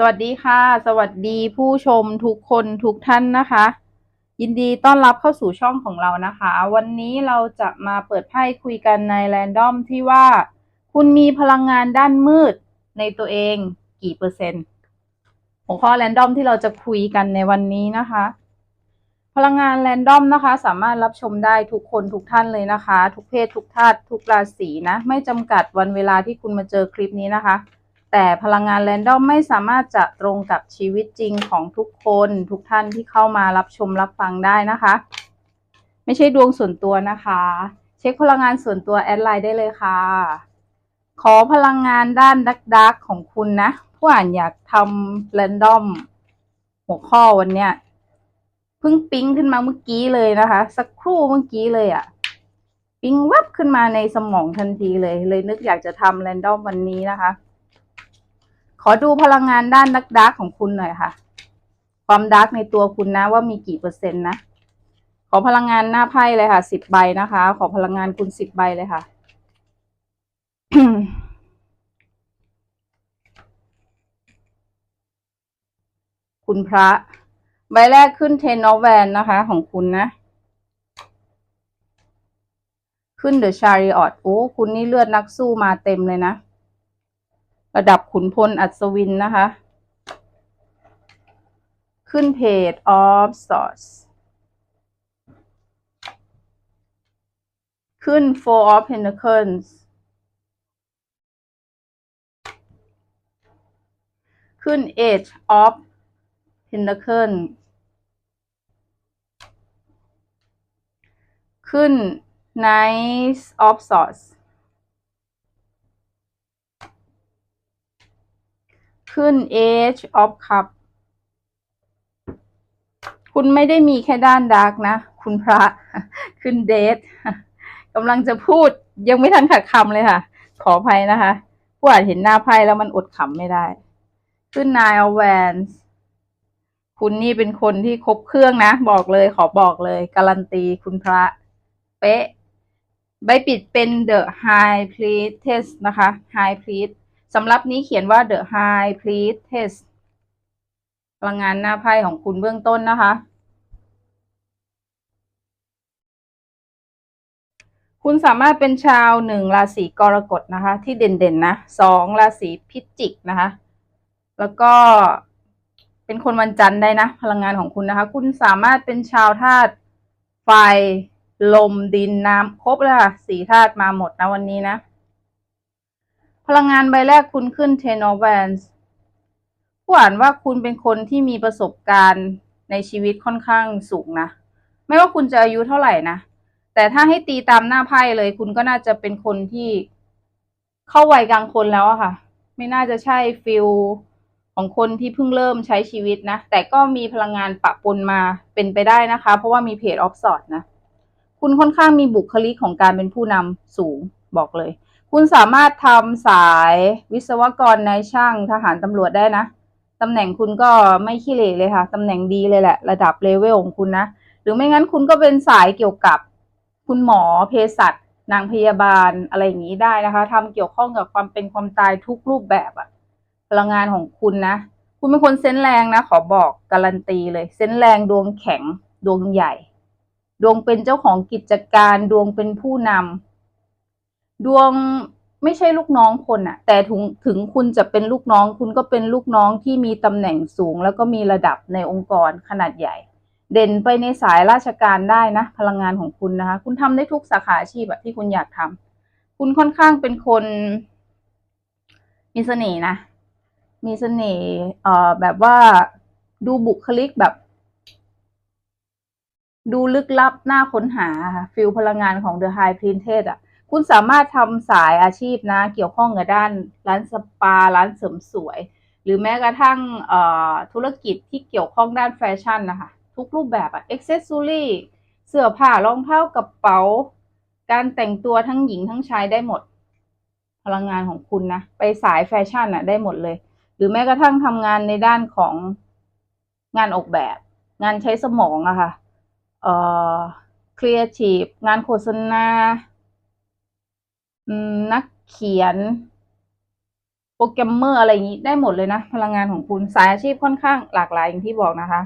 สวัสดีค่ะ สวัสดีผู้ชมทุกคนทุกท่านนะคะ ยินดีต้อนรับเข้าสู่ช่องของเรานะคะ วันนี้เราจะมาเปิดไพ่คุยกันในแรนดอมที่ว่า คุณมีพลังงานด้านมืดในตัวเองกี่เปอร์เซ็นต์หัวข้อแรนดอมที่เราจะคุยกันในวันนี้นะคะ พลังงานแรนดอมนะคะ สามารถรับชมได้ทุกคนทุกท่านเลยนะคะ ทุกเพศทุกธาตุทุกราศีนะ ไม่จำกัดวันเวลาที่คุณมาเจอคลิปนี้นะคะ แต่พลังงานแรนดอมไม่สามารถจะตรงกับชีวิตจริงของทุกคนทุกท่านที่เข้ามารับชมรับฟังได้นะคะ ไม่ใช่ดวงส่วนตัวนะคะ เช็คพลังงานส่วนตัวแอดไลน์ได้เลยค่ะ ขอพลังงานด้านดักดักของคุณนะ ผู้อ่านอยากทำแรนดอมหัวข้อวันเนี้ยเพิ่งปิ๊งขึ้นมาเมื่อกี้เลยนะคะ สักครู่เมื่อกี้เลยอะ่ะปิ๊งแวบขึ้นมาในสมองทันทีเลย เลยนึกอยากจะทำแรนดอมวันนี้นะคะ ขอดูพลังงานด้านดักดักของคุณหน่อยค่ะ ความดักในตัวคุณนะว่ามีกี่เปอร์เซ็นต์นะ ขอพลังงานหน้าไพ่เลยค่ะสิบใบนะคะ ขอพลังงานคุณสิบใบเลยค่ะคุณพระ ใบแรกขึ้นเทนอแวนนะคะ ของคุณนะ ขึ้นเดอะชาริออตโอ้ คุณนี่เลือดนักสู้มาเต็มเลยนะ ระดับขุนพลอัศวินนะคะ ขึ้นเพจ of swords ขึ้น four of pentacles ขึ้น age of pentacles ขึ้น knight of swords ขึ้น age of cup คุณไม่ได้มีแค่ด้านดาร์กนะ คุณพระขึ้นเดทกำลังจะพูดยังไม่ทันขัดคำเลยค่ะ ขออภัยนะคะผู้อาจเห็นหน้าไพ่แล้วมันอดขำไม่ได้ ขึ้น nine of wands คุณนี่เป็นคนที่ครบเครื่องนะ บอกเลยขอบอกเลย การันตีคุณพระ เป๊ะ ใบปิดเป็น the high priestess นะคะ high priest สำหรับนี้เขียนว่า the high priestess พลังงานหน้าไพ่ของคุณเบื้องต้นนะคะ คุณสามารถเป็นชาวหนึ่งราศีกรกฎนะคะ ที่เด่นๆนะสองราศีพิจิกนะคะ แล้วก็เป็นคนวันจันทร์ได้นะ พลังงานของคุณนะคะ คุณสามารถเป็นชาวธาตุไฟลมดินน้ำครบเลยค่ะสี่ธาตุมาหมดนะวันนี้นะ พลังงานใบแรกคุณขึ้น Ten of Wands ผู้อ่านว่าคุณเป็นคนที่มีประสบการณ์ในชีวิตค่อนข้างสูงนะ ไม่ว่าคุณจะอายุเท่าไหร่นะ แต่ถ้าให้ตีตามหน้าไพ่เลย คุณก็น่าจะเป็นคนที่เข้าวัยกลางคนแล้วอะค่ะ ไม่น่าจะใช่ฟิลของคนที่เพิ่งเริ่มใช้ชีวิตนะ แต่ก็มีพลังงานปะปนมาเป็นไปได้นะคะ เพราะว่ามีเพจออฟสอดนะ คุณค่อนข้างมีบุคลิกของการเป็นผู้นำสูงบอกเลย คุณสามารถทำสายวิศวกรนายช่างทหารตำรวจได้นะตำแหน่งคุณก็ไม่ขี้เหร่เลยค่ะตำแหน่งดีเลยแหละ ระดับเลเวลของคุณนะ หรือไม่งั้นคุณก็เป็นสายเกี่ยวกับคุณหมอเภสัชนางพยาบาลอะไรอย่างนี้ได้นะคะทำเกี่ยวข้องกับความเป็นความตายทุกรูปแบบอะพลังงานของคุณนะ คุณเป็นคนเซนแรงนะ ขอบอกการันตีเลย เซนแรงดวงแข็งดวงใหญ่ ดวงเป็นเจ้าของกิจการดวงเป็นผู้นำ ดวงไม่ใช่ลูกน้องคนอะแต่ถึงถึงคุณจะเป็นลูกน้อง คุณก็เป็นลูกน้องที่มีตำแหน่งสูง แล้วก็มีระดับในองค์กรขนาดใหญ่ เด่นไปในสายราชการได้นะ พลังงานของคุณนะคะ คุณทำได้ทุกสาขาอาชีพแบบที่คุณอยากทำคุณค่อนข้างเป็นคน มีเสน่ห์นะ มีเสน่ห์เอ่อแบบว่าดูบุคลิกแบบ ดูลึกลับหน่าค้นหาฟิลพลังงานของ The High Priestess อะ คุณสามารถทำสายอาชีพนะ เกี่ยวข้องกับด้านร้านสปา ร้านเสริมสวย หรือแม้กระทั่งธุรกิจที่เกี่ยวข้องด้านแฟชั่นนะคะ ทุกรูปแบบอะเอ็กเซสซอรี่เสื้อผ้ารองเท้ากระเป๋า การแต่งตัวทั้งหญิงทั้งชายได้หมด พลังงานของคุณนะ ไปสายแฟชั่นอะได้หมดเลย หรือแม้กระทั่งทำงานในด้านของงานออกแบบ งานใช้สมองอะค่ะเอ่อครีเอทีฟงานโฆษณา นักเขียน โปรแกรมเมอร์อะไรอย่างนี้ได้หมดเลยนะ พลังงานของคุณสายอาชีพค่อนข้างหลากหลายอย่างที่บอกนะคะ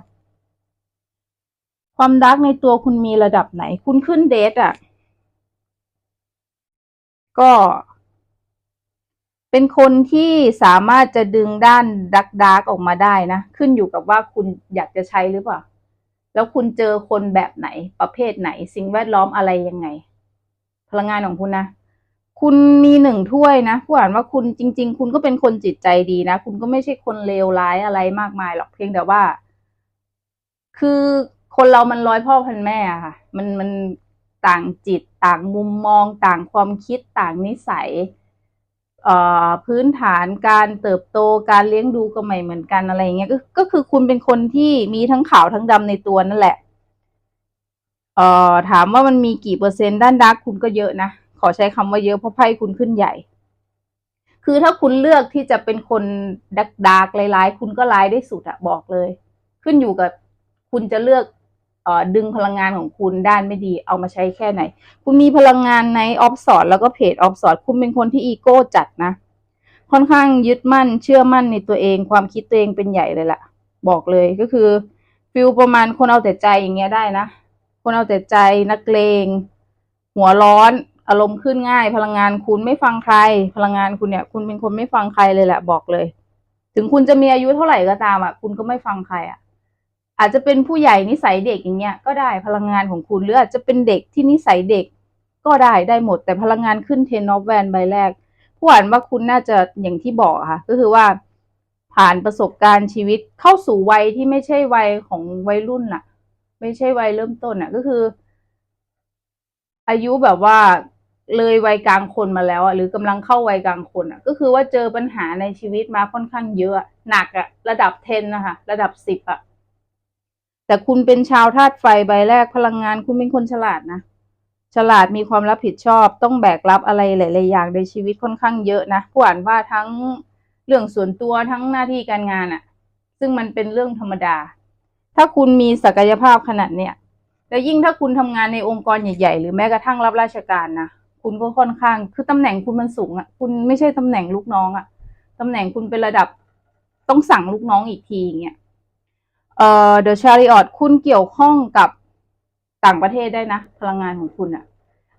ความดักในตัวคุณมีระดับไหน คุณขึ้นเดทอะ ก็เป็นคนที่สามารถจะดึงด้านดักดักออกมาได้นะ ขึ้นอยู่กับว่าคุณอยากจะใช้หรือเปล่า แล้วคุณเจอคนแบบไหนประเภทไหน สิ่งแวดล้อมอะไรยังไง พลังงานของคุณนะ คุณมีหนึ่งถ้วยนะผู้อ่านว่าคุณจริง ๆ คุณก็เป็นคนจิตใจดีนะ คุณก็ไม่ใช่คนเลวร้ายอะไรมากมายหรอกเพียงแต่ว่า คือคนเรามันร้อยพ่อพันแม่อะค่ะ มันมันต่างจิตต่างมุมมอง ต่างความคิดต่างนิสัยเอ่อพื้นฐานการเติบโตการเลี้ยงดูก็ไม่เหมือนกันอะไรเงี้ยก็ก็คือคุณเป็นคนที่มีทั้งขาวทั้งดำในตัวนั่นแหละ เอ่อถามว่ามันมีกี่เปอร์เซ็นต์ด้านดาร์กคุณก็เยอะนะ ขอใช้คำว่าเยอะเพราะไพ่คุณขึ้นใหญ่ คือถ้าคุณเลือกที่จะเป็นคนดักดาร์กร้ายๆ คุณก็ร้ายได้สุดอะบอกเลย ขึ้นอยู่กับคุณจะเลือกออดึงพลังงานของคุณด้านไม่ดี เอามาใช้แค่ไหน คุณมีพลังงานในออฟสอดแล้วก็เพจออฟสอดคุณเป็นคนที่อีโก้จัดนะ ค่อนข้างยึดมั่น เชื่อมั่นในตัวเอง ความคิดตัวเองเป็นใหญ่เลยล่ะ บอกเลยก็คือฟิลประมาณคนเอาแต่ใจอย่างเงี้ยได้นะ คนเอาแต่ใจนักเลง หัวร้อน อารมณ์ขึ้นง่าย พลังงานคุณไม่ฟังใคร พลังงานคุณเนี่ย คุณเป็นคนไม่ฟังใครเลยแหละบอกเลย ถึงคุณจะมีอายุเท่าไหร่ก็ตามอะ คุณก็ไม่ฟังใครอะ อาจจะเป็นผู้ใหญ่นิสัยเด็กอย่างเงี้ย ก็ได้พลังงานของคุณหรืออาจจะเป็นเด็กที่นิสัยเด็ก ก็ได้ได้หมด แต่พลังงานขึ้นเทนอฟแวนใบแรกผู้อ่านว่าคุณน่าจะอย่างที่บอกค่ะ ก็คือว่าผ่านประสบการณ์ชีวิตเข้าสู่วัยที่ไม่ใช่วัยของวัยรุ่นน่ะ ไม่ใช่วัยเริ่มต้นน่ะ ก็คือ อายุแบบว่า เลยวัยกลางคนมาแล้วอะหรือกำลังเข้าวัยกลางคนอะก็คือว่าเจอปัญหาในชีวิตมาค่อนข้างเยอะหนักอะระดับเทนนะคะระดับสิบอะแต่คุณเป็นชาวธาตุไฟใบแรกพลังงาน คุณเป็นคนฉลาดนะฉลาดมีความรับผิดชอบ ต้องแบกรับอะไรหลาย ๆ อย่างในชีวิตค่อนข้างเยอะนะผู้อ่านว่าทั้งเรื่องส่วนตัวทั้งหน้าที่การงานอะซึ่งมันเป็นเรื่องธรรมดา ถ้าคุณมีศักยภาพขนาดเนี้ยแล้วยิ่งถ้าคุณทำงานในองค์กรใหญ่ ๆ หรือแม้กระทั่งรับราชการนะ คุณก็ค่อนข้าง คือตำแหน่งคุณมันสูงอะคุณไม่ใช่ตำแหน่งลูกน้องอะตำแหน่งคุณเป็นระดับต้องสั่งลูกน้องอีกทีอย่างเงี้ยเอ่อ The Chariot คุณเกี่ยวข้องกับต่างประเทศได้นะ พลังงานของคุณอะ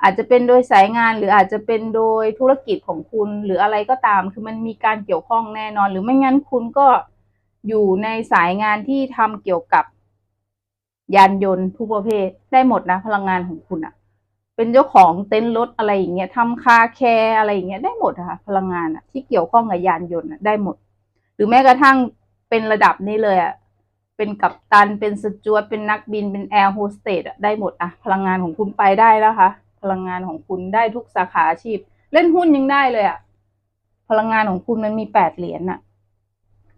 อาจจะเป็นโดยสายงานหรืออาจจะเป็นโดยธุรกิจของคุณหรืออะไรก็ตาม คือมันมีการเกี่ยวข้องแน่นอน หรือไม่งั้นคุณก็อยู่ในสายงานที่ทำเกี่ยวกับยานยนต์ทุกประเภทได้หมดนะ พลังงานของคุณอะ เป็นเจ้าของเต็นท์รถอะไรอย่างเงี้ยทำคาแคร์อะไรอย่างเงี้ยได้หมดค่ะพลังงานอะที่เกี่ยวข้องกับยานยนต์อะได้หมด หรือแม้กระทั่งเป็นระดับนี้เลยอะเป็นกัปตันเป็นสจวตเป็นนักบินเป็นแอร์โฮสเตสอะได้หมดอะพลังงานของคุณไปได้นะคะพลังงานของคุณได้ทุกสาขาอาชีพ เล่นหุ้นยังได้เลยอะพลังงานของคุณมันมีแปดเหรียญอะ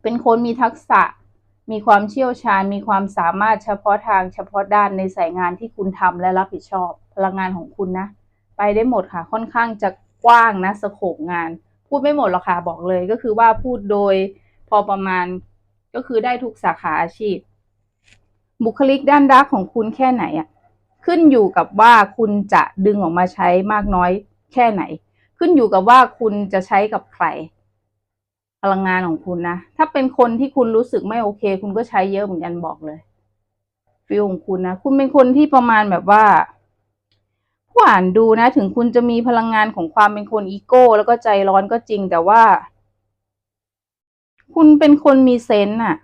เป็นคนมีทักษะมีความเชี่ยวชาญ มีความสามารถเฉพาะทางเฉพาะด้านในสายงานที่คุณทำและรับผิดชอบ พลังงานของคุณนะ ไปได้หมดค่ะ ค่อนข้างจะกว้างนะสโคปงาน พูดไม่หมดหรอกค่ะบอกเลยก็คือว่าพูดโดยพอประมาณก็คือได้ทุกสาขาอาชีพ บุคลิกด้านรักของคุณแค่ไหนอะขึ้นอยู่กับว่าคุณจะดึงออกมาใช้มากน้อยแค่ไหน ขึ้นอยู่กับว่าคุณจะใช้กับใครพลังงานของคุณนะ ถ้าเป็นคนที่คุณรู้สึกไม่โอเค คุณก็ใช้เยอะเหมือนกันบอกเลยฟิลของคุณนะ คุณเป็นคนที่ประมาณแบบว่า ผู้อ่านดูนะ ถึงคุณจะมีพลังงานของความเป็นคนอีโก้ แล้วก็ใจร้อนก็จริงแต่ว่า คุณเป็นคนมีเซนส์อะ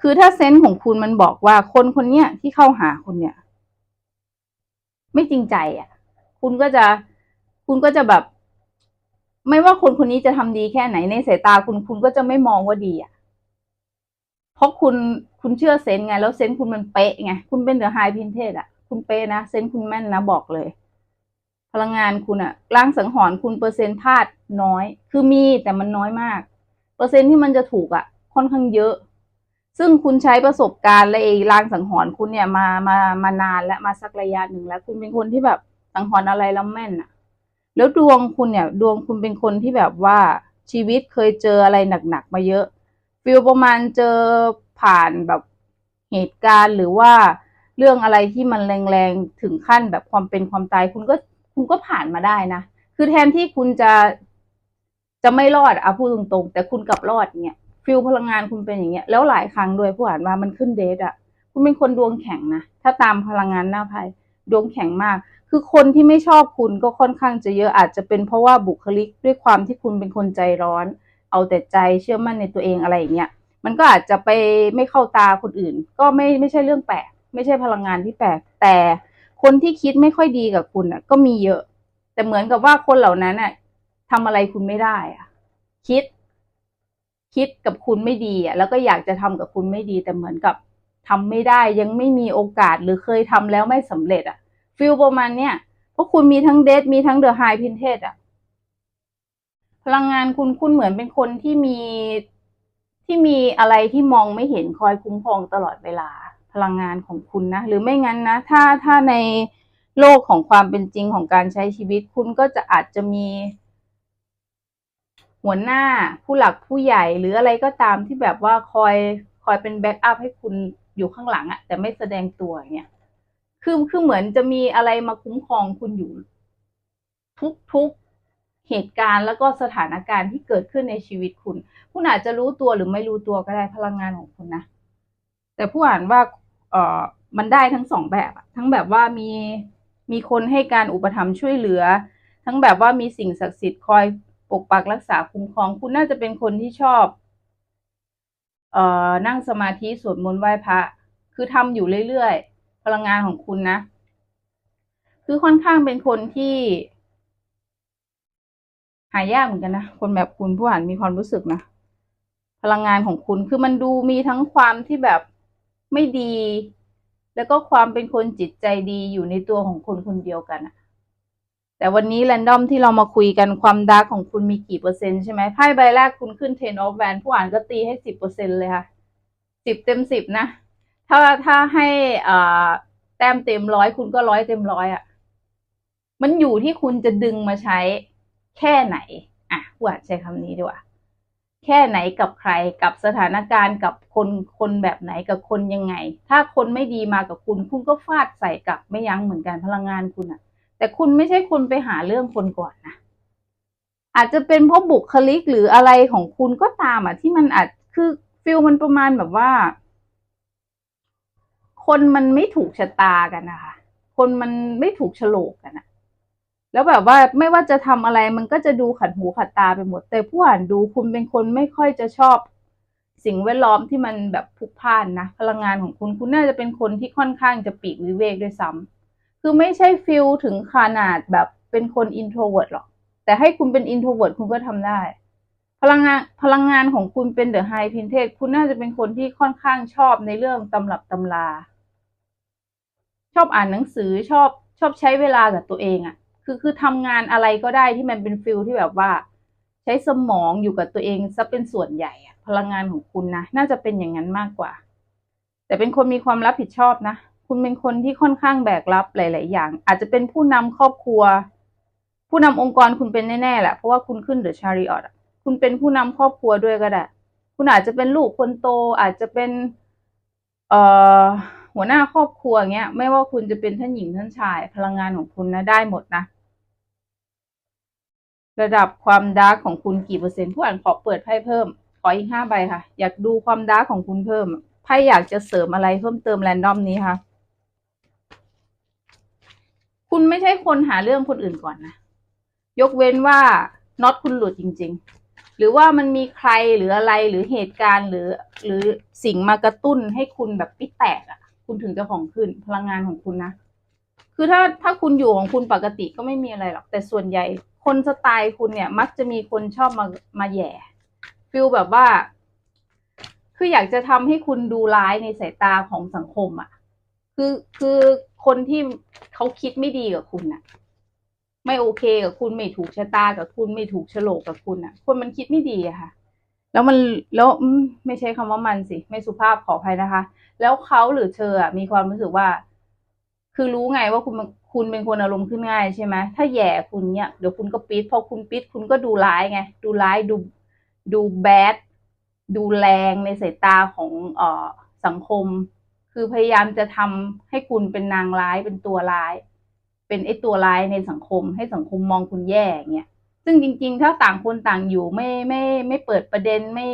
คือถ้าเซนส์ของคุณมันบอกว่าคนคนเนี้ยที่เข้าหาคุณเนี่ย ไม่จริงใจอะ คุณก็จะ คุณก็จะแบบ ไม่ว่าคนคนนี้จะทำดีแค่ไหนในสายตาคุณคุณก็จะไม่มองว่าดีอะเพราะคุณคุณเชื่อเซนส์ไง แล้วเซนส์คุณมันเป๊ะไง คุณเป็นเดอะไฮพินเทสอะ คุณเป๊นะเซนคุณแม่นนะบอกเลย พลังงานคุณอะร่างสังหรณ์คุณเปอร์เซ็นต์พลาดน้อย คือมีแต่มันน้อยมาก เปอร์เซ็นต์ที่มันจะถูกอะค่อนข้างเยอะ ซึ่งคุณใช้ประสบการณ์และไอ้รางสังหรณ์คุณเนี่ยมามามานานและมาสักระยะหนึ่งแล้ว คุณเป็นคนที่แบบสังหรณ์อะไรแล้วแม่นอะแล้วดวงคุณเนี่ย ดวงคุณเป็นคนที่แบบว่าชีวิตเคยเจออะไรหนักๆมาเยอะฟิลประมาณเจอผ่านแบบเหตุการณ์หรือว่า เรื่องอะไรที่มันแรงๆถึงขั้นแบบความเป็นความตาย คุณก็คุณก็ผ่านมาได้นะคือแทนที่คุณจะจะไม่รอดอะพูดตรงๆแต่คุณกลับรอดเงี้ยฟิลพลังงานคุณเป็นอย่างเงี้ยแล้วหลายครั้งด้วยผู้อ่านว่ามันขึ้นเดทอะคุณเป็นคนดวงแข็งนะถ้าตามพลังงานหน้าไพ่ดวงแข็งมาก คือคนที่ไม่ชอบคุณก็ค่อนข้างจะเยอะอาจจะเป็นเพราะว่าบุคลิกด้วยความที่คุณเป็นคนใจร้อน เอาแต่ใจเชื่อมั่นในตัวเองอะไรอย่างเงี้ยมันก็อาจจะไปไม่เข้าตาคนอื่น ก็ไม่ไม่ใช่เรื่องแปลก ไม่ใช่พลังงานที่แปลก แต่คนที่คิดไม่ค่อยดีกับคุณอะ ก็มีเยอะ แต่เหมือนกับว่าคนเหล่านั้นอะทำอะไรคุณไม่ได้อะ คิด คิดกับคุณไม่ดีอะ แล้วก็อยากจะทำกับคุณไม่ดี แต่เหมือนกับทำไม่ได้ยังไม่มีโอกาสหรือเคยทำแล้วไม่สำเร็จ อะฟิลประมาณเนี้ยเพราะคุณมีทั้งเดทมีทั้งเดอะไฮพินเทสอะพลังงานคุณคุณเหมือนเป็นคนที่มีที่มีอะไรที่มองไม่เห็นคอยคุ้มครองตลอดเวลา ลังงานของคุณนะ หรือไม่งั้นนะ ถ้าถ้าในโลกของความเป็นจริงของการใช้ชีวิต คุณก็จะอาจจะมี หัวหน้าผู้หลักผู้ใหญ่หรืออะไรก็ตามที่แบบว่าคอยคอยเป็นแบ็กอัพให้คุณอยู่ข้างหลังอะแต่ไม่แสดงตัวเนี่ยคือคือเหมือนจะมีอะไรมาคุ้มครองคุณอยู่ ทุกทุกเหตุการณ์แล้วก็สถานการณ์ที่เกิดขึ้นในชีวิตคุณ คุณอาจจะรู้ตัวหรือไม่รู้ตัวก็ได้พลังงานของคุณนะ แต่ผู้อ่านว่า เออมันได้ทั้งสองแบบทั้งแบบว่ามีมีคนให้การอุปถัมภ์ช่วยเหลือ ทั้งแบบว่ามีสิ่งศักดิ์สิทธิ์คอยปกปักรักษาคุ้มครองคุณน่าจะเป็นคนที่ชอบ เอ่อนั่งสมาธิสวดมนต์ไหว้พระ คือทำอยู่เรื่อยๆพลังงานของคุณนะ คือค่อนข้างเป็นคนที่ หายากเหมือนกันนะคนแบบคุณผู้อ่านมีความรู้สึกนะพลังงานของคุณคือมันดูมีทั้งความที่แบบ ไม่ดี แล้วก็ความเป็นคนจิตใจดีอยู่ในตัวของคนคนเดียวกันแต่วันนี้แรนดอมที่เรามาคุยกันความดาร์กของคุณมีกี่เปอร์เซ็นต์ใช่ไหมไพ่ใบแรกคุณขึ้น ten of w a n ผู้อ่านก็ตีให้สิบเปอร์เซ็นเลยค่ะสิบเต็มสิบนะ ถ้าถ้าให้อ่าแต้มเต็มร้อยคุณก็ร้อยเต็มร้อยอะ มันอยู่ที่คุณจะดึงมาใช้แค่ไหน อะผู้อ่านใช้คำนี้ดีกว่า แค่ไหนกับใครกับสถานการณ์กับคนคนแบบไหนกับคนยังไง ถ้าคนไม่ดีมากับคุณ คุณก็ฟาดใส่กลับไม่ยั้งเหมือนกันพลังงานคุณอะแต่คุณไม่ใช่คนไปหาเรื่องคนก่อนนะอาจจะเป็นเพราะบุคลิกหรืออะไรของคุณก็ตามอะที่มันอาจคือฟิลมันประมาณแบบว่า คนมันไม่ถูกชะตากันนะคะคนมันไม่ถูกโฉลกกันอะ แล้วแบบว่าไม่ว่าจะทำอะไรมันก็จะดูขัดหูขัดตาไปหมด แต่ผู้อ่านดูคุณเป็นคนไม่ค่อยจะชอบ สิ่งแวดล้อมที่มันแบบพุกพ่านนะพลังงานของคุณคุณน่าจะเป็นคนที่ค่อนข้างจะปีกวิเวกด้วยซ้ำคือไม่ใช่ฟิลถึงขนาดแบบเป็นคนอินโทรเวิร์ดหรอกแต่ให้คุณเป็นอินโทรเวิร์ดคุณก็ทำได้ พลังงานพลังงานของคุณเป็นเดอะไฮพินเทสคุณน่าจะเป็นคนที่ค่อนข้างชอบในเรื่องตำรับตำรา ชอบอ่านหนังสือชอบชอบใช้เวลากับตัวเองอะ่ะ คือคือทำงานอะไรก็ได้ที่มันเป็นฟิลที่แบบว่า ใช้สมองอยู่กับตัวเองซะเป็นส่วนใหญ่อะพลังงานของคุณนะน่าจะเป็นอย่างนั้นมากกว่า แต่เป็นคนมีความรับผิดชอบนะคุณเป็นคนที่ค่อนข้างแบกรับหลาย ๆ อย่าง อาจจะเป็นผู้นำครอบครัว ผู้นำองค์กรคุณเป็นแน่ ๆ แหละเพราะว่าคุณขึ้นเดอะชาริออตคุณเป็นผู้นำครอบครัวด้วยก็ได้คุณอาจจะเป็นลูกคนโต อาจจะเป็น เอ่อหัวหน้าครอบครัวเงี้ย ไม่ว่าคุณจะเป็นท่านหญิงท่านชาย พลังงานของคุณนะได้หมดนะ ระดับความดาร์กของคุณกี่เปอร์เซ็นต์ผู้อ่านขอเปิดไพ่เพิ่ม ขออีกห้าใบค่ะ อยากดูความดาร์กของคุณเพิ่มไพ่อยากจะเสริมอะไรเพิ่มเติมแรนดอมนี้ค่ะ คุณไม่ใช่คนหาเรื่องคนอื่นก่อนนะ ยกเว้นว่าน็อตคุณหลุดจริง ๆ หรือว่ามันมีใครหรืออะไรหรือเหตุการณ์หรือ หรือสิ่งมากระตุ้นให้คุณแบบปิดแตกอะ่ะ คุณถึงจะของขึ้นพลังงานของคุณนะ คือถ้าถ้าคุณอยู่ของคุณปกติก็ไม่มีอะไรหรอก แต่ส่วนใหญ่ คนสไตล์คุณเนี่ย มักจะมีคนชอบมามาแย่ฟิลแบบว่า คืออยากจะทำให้คุณดูร้ายในสายตาของสังคมอะ่ะ คือคือคนที่เขาคิดไม่ดีกับคุณน่ะ ไม่โอเคกับคุณไม่ถูกชะตากับคุณไม่ถูกโฉลกกับคุณน่ะ คนมันคิดไม่ดีอะค่ะ แล้วมันแล้วไม่ใช่คำว่ามันสิ ไม่สุภาพขออภัยนะคะ แล้วเขาหรือเธออะมีความรู้สึกว่า คือรู้ไงว่าคุณคุณเป็นคนอารมณ์ขึ้นง่ายใช่ไหมถ้าแย่คุณเนี่ยเดี๋ยวคุณก็ปิดพอคุณปิดคุณก็ดูร้ายไง ดูร้ายดูดูแบดดูแรงในสายตาของเอ่อสังคม คือพยายามจะทำให้คุณเป็นนางร้ายเป็นตัวร้าย เป็นไอ้ตัวร้ายในสังคม ให้สังคมมองคุณแย่อย่างเงี้ยซึ่งจริง ๆ ถ้าต่างคนต่างอยู่ไม่ไม่ไม่เปิดประเด็นไม่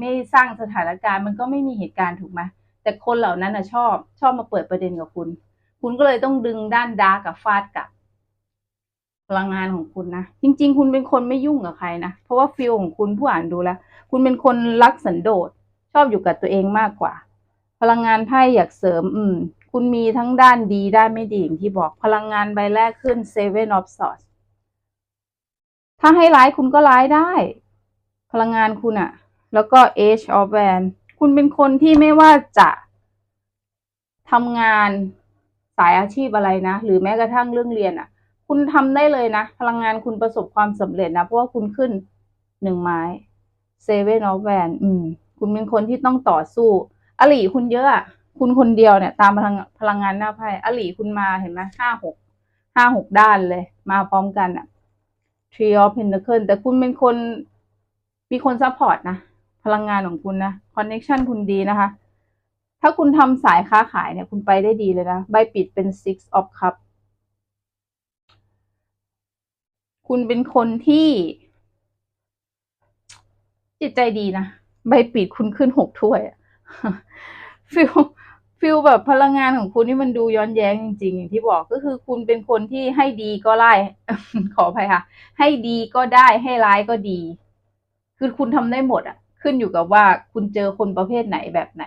ไม่สร้างสถานการณ์ มันก็ไม่มีเหตุการณ์ถูกไหมแต่คนเหล่านั้นนะชอบ ชอบมาเปิดประเด็นกับคุณ คุณก็เลยต้องดึงด้านดาร์กกับฟาดกับพลังงานของคุณนะ จริง ๆ คุณเป็นคนไม่ยุ่งกับใครนะ เพราะว่าฟิลของคุณผู้อ่านดูแล้ว คุณเป็นคนรักสันโดษ ชอบอยู่กับตัวเองมากกว่า พลังงานไพ่อยากเสริม อืม คุณมีทั้งด้านดีด้านไม่ดีอย่างที่บอกพลังงานใบแรกขึ้น Seven of Swords ถ้าให้ร้ายคุณก็ร้ายได้ พลังงานคุณอะแล้วก็ Age of w a n คุณเป็นคนที่ไม่ว่าจะทำงาน สายอาชีพอะไรนะ หรือแม้กระทั่งเรื่องเรียนอะคุณทำได้เลยนะ พลังงานคุณประสบความสำเร็จนะ เพราะว่าคุณขึ้นหนึ่งไม้ Seven of w a n อืม คุณเป็นคนที่ต้องต่อสู้อลีคุณเยอะอะคุณคนเดียวเนี่ย ตามพลังพลังงานหน้าไพ่อลีคุณมาเห็นไหมห้าหกห้าหกด้านเลย มาพร้อมกันอะ Tree of Pentacle แต่คุณเป็นคนมีคนซัพพอร์ตนะ พลังงานของคุณนะคอนเน็ชันคุณดีนะคะ ถ้าคุณทำสายค้าขายเนี่ย คุณไปได้ดีเลยนะ ใบปิดเป็น Six of Cup คุณเป็นคนที่ จิตใจดีนะ ใบปิดคุณขึ้นหกถ้วยฟิลฟิลแบบพลังงานของคุณนี่มันดูย้อนแย้งจริงๆอย่างที่บอกก็คือคุณเป็นคนที่ให้ดีก็ไล่ขออภัยค่ะ ให้ดีก็ได้ให้ร้ายก็ดี คือคุณทำได้หมด อะ ขึ้นอยู่กับว่าคุณเจอคนประเภทไหนแบบไหน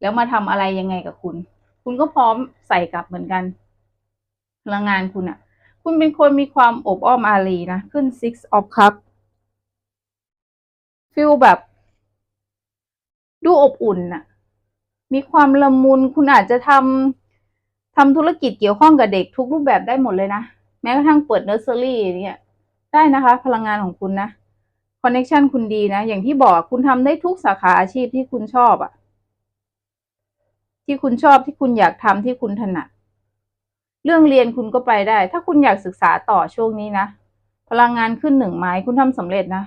แล้วมาทำอะไรยังไงกับคุณ คุณก็พร้อมใส่กลับเหมือนกัน พลังงานคุณอะคุณเป็นคนมีความอบอ้อมอารีนะ ขึ้น six of cup ฟิลแบบดูอบอุ่นน่ะ มีความละมุน คุณอาจจะทำทำธุรกิจเกี่ยวข้องกับเด็กทุกรูปแบบได้หมดเลยนะ แม้กระทั่งเปิดเนอร์เซอรี่เนี่ย ได้นะคะ พลังงานของคุณนะ คอนเน็ชันคุณดีนะ อย่างที่บอกคุณทำได้ทุกสาขาอาชีพที่คุณชอบอะ ที่คุณชอบที่คุณอยากทำที่คุณถนัด เรื่องเรียนคุณก็ไปได้ ถ้าคุณอยากศึกษาต่อช่วงนี้นะ พลังงานขึ้นหนึ่งไม้คุณทำสำเร็จนะ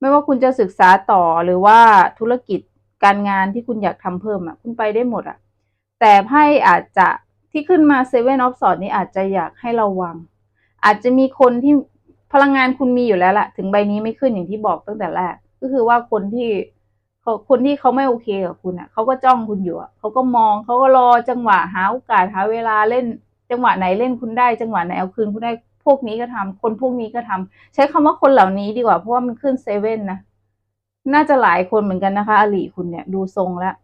ไม่ว่าคุณจะศึกษาต่อหรือว่าธุรกิจการงานที่คุณอยากทำเพิ่มอะ คุณไปได้หมดอะ แต่ไพ่อาจจะที่ขึ้นมาเซเว่นออฟสอดนี้อาจจะอยากให้ระวัง อาจจะมีคนที่พลังงานคุณมีอยู่แล้วล่ะ ถึงใบนี้ไม่ขึ้นอย่างที่บอกตั้งแต่แรก ก็คือว่าคนที่ คนที่เขาไม่โอเคกับคุณอะเขาก็จ้องคุณอยู่อะเขาก็มองเขาก็รอจังหวะหาโอกาสหาเวลาเล่น จังหวะไหนเล่นคุณได้ จังหวะไหนเอาคืนคุณได้พวกนี้ก็ทำคนพวกนี้ก็ทำใช้คำว่าคนเหล่านี้ดีกว่าเพราะว่ามันขึ้นเซเว่นนะน่าจะหลายคนเหมือนกันนะคะอลีคุณเนี่ยดูทรงแล้ว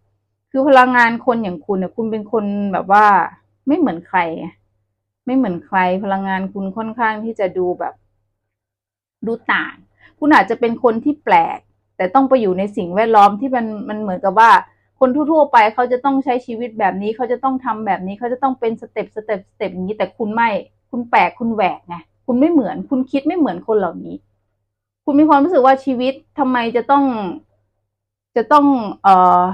คือพลังงานคนอย่างคุณเนี่ยคุณเป็นคนแบบว่า ไม่เหมือนใคร ไม่เหมือนใคร พลังงานคุณค่อนข้างที่จะดูแบบ ดูต่าง คุณอาจจะเป็นคนที่แปลก แต่ต้องไปอยู่ในสิ่งแวดล้อมที่มันมันเหมือนกับว่า คนทั่วๆไปเขาจะต้องใช้ชีวิตแบบนี้เขาจะต้องทำแบบนี้เขาจะต้องเป็นสเต็ปสเต็ปสเต็ปอย่างนี้แต่คุณไม่คุณแปลกคุณแหวกไงคุณไม่เหมือน คุณคิดไม่เหมือนคนเหล่านี้ คุณมีความรู้สึกว่าชีวิตทำไมจะต้อง จะต้อง เอ่อ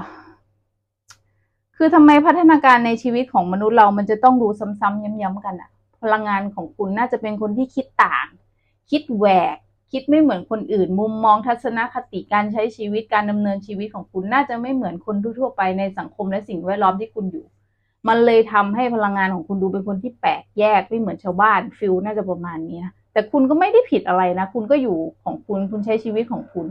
คือทำไมพัฒนาการในชีวิตของมนุษย์เรามันจะต้องดูซ้ำๆย้ำๆกันอะพลังงานของคุณน่าจะเป็นคนที่คิดต่าง คิดแหวก คิดไม่เหมือนคนอื่น มุมมองทัศนคติการใช้ชีวิตการดำเนินชีวิตของคุณน่าจะไม่เหมือนคนทั่วไปในสังคมและสิ่งแวดล้อมที่คุณอยู่ มันเลยทำให้พลังงานของคุณดูเป็นคนที่แปลกแยกไม่เหมือนชาวบ้านฟิลน่าจะประมาณนี้นะแต่คุณก็ไม่ได้ผิดอะไรนะ คุณก็อยู่ของคุณคุณใช้ชีวิตของคุณ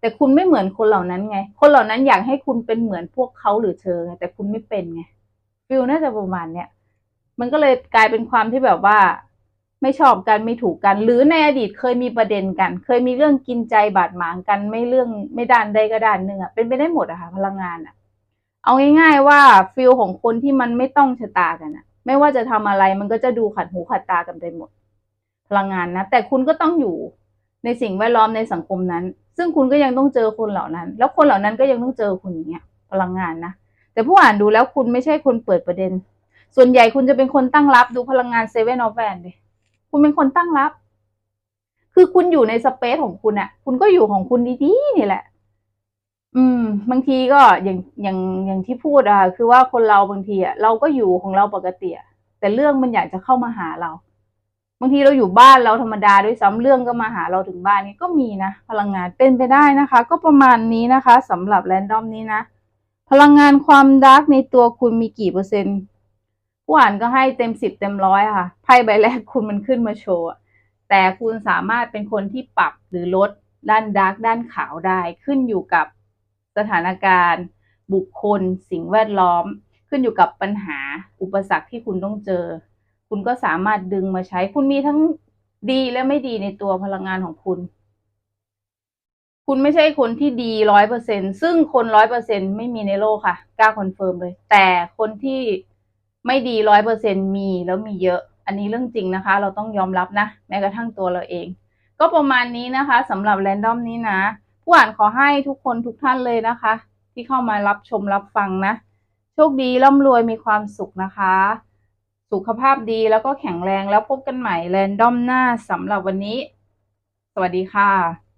แต่คุณไม่เหมือนคนเหล่านั้นไง คนเหล่านั้นอยากให้คุณเป็นเหมือนพวกเขาหรือเธอไงแต่คุณไม่เป็นไงฟิลน่าจะประมาณเนี้ยมันก็เลยกลายเป็นความที่แบบว่า ไม่ชอบกันไม่ถูกกัน หรือในอดีตเคยมีประเด็นกัน เคยมีเรื่องกินใจบาดหมางกันไม่เรื่องไม่ด้านใดก็ด้านหนึ่งอะเป็นไปได้หมดอะค่ะพลังงานอะเอาง่าย ๆ ว่าฟิลของคนที่มันไม่ต้องชะตากันอะไม่ว่าจะทำอะไรมันก็จะดูขัดหูขัดตากันไปหมด พลังงานนะ แต่คุณก็ต้องอยู่ในสิ่งแวดล้อมในสังคมนั้น ซึ่งคุณก็ยังต้องเจอคนเหล่านั้น แล้วคนเหล่านั้นก็ยังต้องเจอคุณอย่างเงี้ย พลังงานนะแต่ผู้อ่านดูแล้วคุณไม่ใช่คนเปิดประเด็น ส่วนใหญ่คุณจะเป็นคนตั้งรับดูพลังงานเซเว่นออฟแวนดิ คุณเป็นคนตั้งรับ คือคุณอยู่ในสเปซของคุณอะคุณก็อยู่ของคุณดีๆนี่แหละ อืม บางทีก็อย่างอย่างอย่างที่พูดอะคือว่าคนเราบางทีอะเราก็อยู่ของเราปกติอะแต่เรื่องมันอยากจะเข้ามาหาเรา บางทีเราอยู่บ้านเราธรรมดาด้วยซ้ำเรื่องก็มาหาเราถึงบ้านนี่ก็มีนะพลังงานเป็นไปได้นะคะ ก็ประมาณนี้นะคะสำหรับแรนดอมนี้นะพลังงานความดาร์กในตัวคุณมีกี่เปอร์เซ็นต์ ผู้อ่านก็ให้เต็มสิบเต็มร้อยค่ะไพ่ใบแรกคุณมันขึ้นมาโชว์แต่คุณสามารถเป็นคนที่ปรับหรือลดด้านดาร์กด้านขาวได้ขึ้นอยู่กับสถานการณ์ บุคคล สิ่งแวดล้อม ขึ้นอยู่กับปัญหาอุปสรรคที่คุณต้องเจอ คุณก็สามารถดึงมาใช้ คุณมีทั้งดีและไม่ดีในตัวพลังงานของคุณ คุณไม่ใช่คนที่ดีร้อยเปอร์เซ็นซึ่งคนร้อยเปอร์เซ็นไม่มีในโลกค่ะกล้าคอนเฟิร์มเลย แต่คนที่ ไม่ดีร้อยเปอร์เซ็นมีแล้วมีเยอะ อันนี้เรื่องจริงนะคะ เราต้องยอมรับนะ แม้กระทั่งตัวเราเอง ก็ประมาณนี้นะคะสำหรับแรนดอมนี้นะ ผู้อ่านขอให้ทุกคนทุกท่านเลยนะคะ ที่เข้ามารับชมรับฟังนะ โชคดีร่ำรวยมีความสุขนะคะ สุขภาพดีแล้วก็แข็งแรงแล้วพบกันใหม่แรนดอมหน้าสำหรับวันนี้ สวัสดีค่ะ